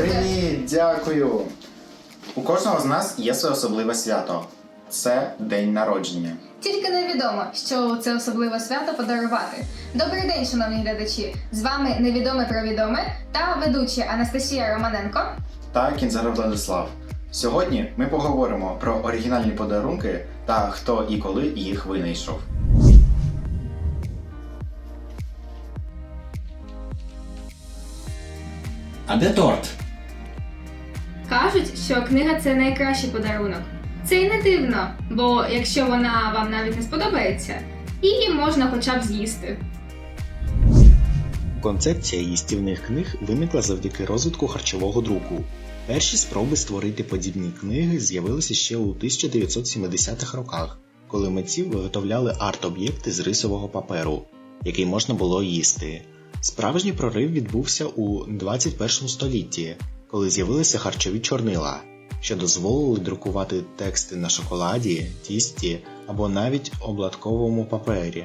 Привіт, дякую. У кожного з нас є своє особливе свято. Це день народження. Тільки невідомо, що це особливе свято подарувати. Добрий день, шановні глядачі! З вами невідоме про відоме та ведучі Анастасія Романенко. та Кінзаров Владислав. Сьогодні ми поговоримо про оригінальні подарунки та хто і коли їх винайшов. А де торт? Кажуть, що книга це найкращий подарунок. Це й не дивно, бо якщо вона вам навіть не сподобається, її можна хоча б з'їсти. Концепція їстівних книг виникла завдяки розвитку харчового друку. Перші спроби створити подібні книги з'явилися ще у 1970-х роках, коли митці виготовляли арт-об'єкти з рисового паперу, який можна було їсти. Справжній прорив відбувся у 21 столітті, коли з'явилися харчові чорнила, що дозволили друкувати тексти на шоколаді, тісті або навіть обладковому папері.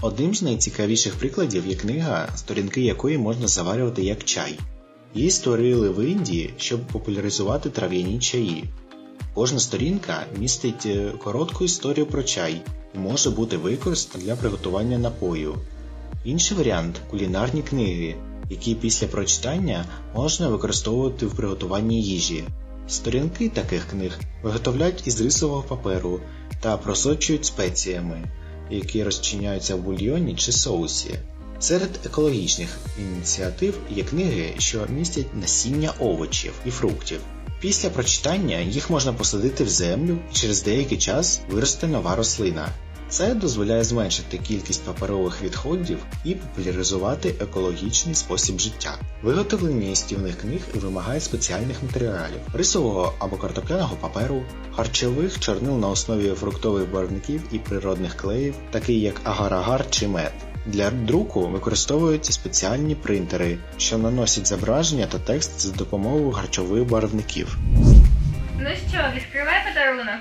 Одним з найцікавіших прикладів є книга, сторінки якої можна заварювати як чай. Її створили в Індії, щоб популяризувати трав'яні чаї. Кожна сторінка містить е, коротку історію про чай і може бути використана для приготування напою. Інший варіант кулінарні книги, які після прочитання можна використовувати в приготуванні їжі. Сторінки таких книг виготовляють із рисового паперу та просочують спеціями які розчиняються в бульйоні чи соусі. Серед екологічних ініціатив є книги, що містять насіння овочів і фруктів. Після прочитання їх можна посадити в землю і через деякий час виросте нова рослина. Це дозволяє зменшити кількість паперових відходів і популяризувати екологічний спосіб життя. Виготовлення їстівних книг вимагає спеціальних матеріалів: рисового або картопляного паперу, харчових чорнил на основі фруктових барвників і природних клеїв, такий як агар-агар чи мед. Для друку використовуються спеціальні принтери, що наносять зображення та текст за допомогою харчових барвників. Ну що, відкривай подарунок.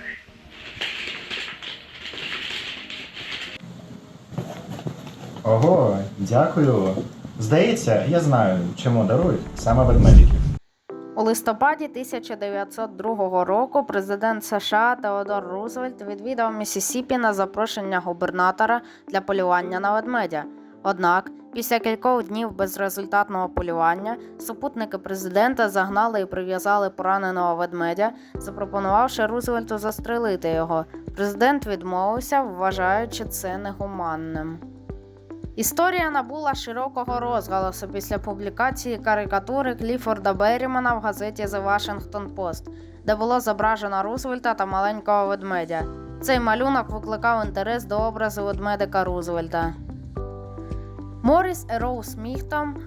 Ого, дякую. Здається, я знаю, чому дарують саме ведмедиків. У листопаді 1902 року президент США Теодор Рузвельт відвідав Місісіпі на запрошення губернатора для полювання на ведмедя. Однак, після кількох днів безрезультатного полювання супутники президента загнали і прив'язали пораненого ведмедя, запропонувавши Рузвельту застрелити його. Президент відмовився, вважаючи це негуманним. Історія набула широкого розголосу після публікації карикатури Кліфорда Беррімана в газеті The Washington Post, де було зображено Рузвельта та маленького ведмедя. Цей малюнок викликав інтерес до образу ведмедика Рузвельта. Моріс і Роуз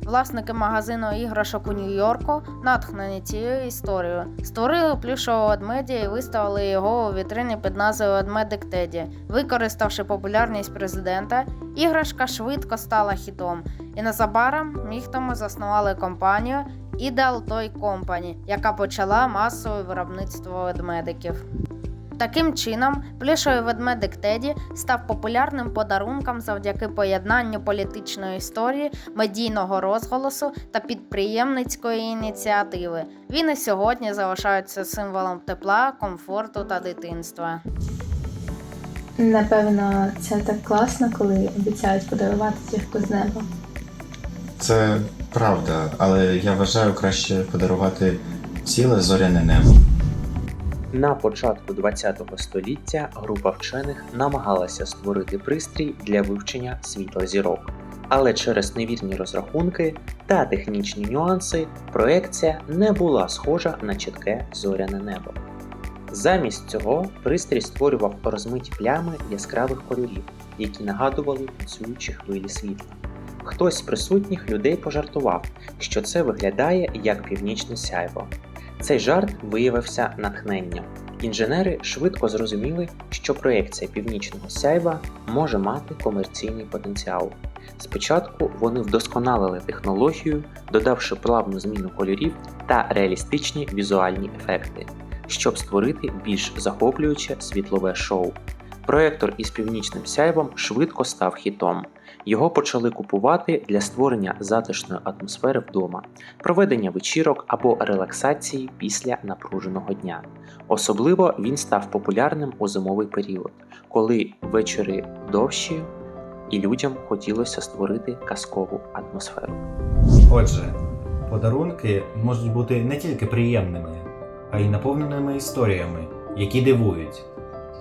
власники магазину іграшок у Нью-Йорку, натхнені цією історією, створили плюшового ведмедя і виставили його у вітрині під назвою Ведмедик Теді. Використавши популярність президента, іграшка швидко стала хітом, і незабаром Міхтоми заснували компанію Ideal Toy Company, яка почала масове виробництво ведмедиків. Таким чином, плюшовий ведмедик Теді став популярним подарунком завдяки поєднанню політичної історії, медійного розголосу та підприємницької ініціативи. Він і сьогодні залишається символом тепла, комфорту та дитинства. Напевно, це так класно, коли обіцяють подарувати зірку з неба. Це правда, але я вважаю краще подарувати ціле зоряне небо. На початку ХХ століття група вчених намагалася створити пристрій для вивчення світла зірок. Але через невірні розрахунки та технічні нюанси проекція не була схожа на чітке зоряне небо. Замість цього пристрій створював розмиті плями яскравих кольорів, які нагадували танцюючі хвилі світла. Хтось з присутніх людей пожартував, що це виглядає як північне сяйво. Цей жарт виявився натхненням. Інженери швидко зрозуміли, що проєкція північного сяйва може мати комерційний потенціал. Спочатку вони вдосконалили технологію, додавши плавну зміну кольорів та реалістичні візуальні ефекти, щоб створити більш захоплююче світлове шоу. Проектор із північним сяйвом швидко став хітом. Його почали купувати для створення затишної атмосфери вдома, проведення вечірок або релаксації після напруженого дня. Особливо він став популярним у зимовий період, коли вечори довші і людям хотілося створити казкову атмосферу. Отже, подарунки можуть бути не тільки приємними, а й наповненими історіями, які дивують.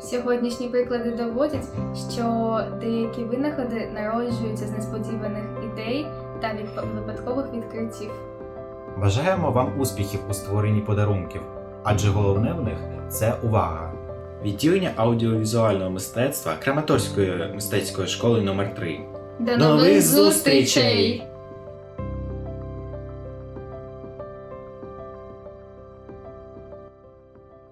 Сьогоднішні приклади доводять, що деякі винаходи народжуються з несподіваних ідей та від випадкових відкриттів. Бажаємо вам успіхів у створенні подарунків, адже головне в них це увага. Відділення аудіовізуального мистецтва Краматорської мистецької школи номер 3 До До нових зустрічей!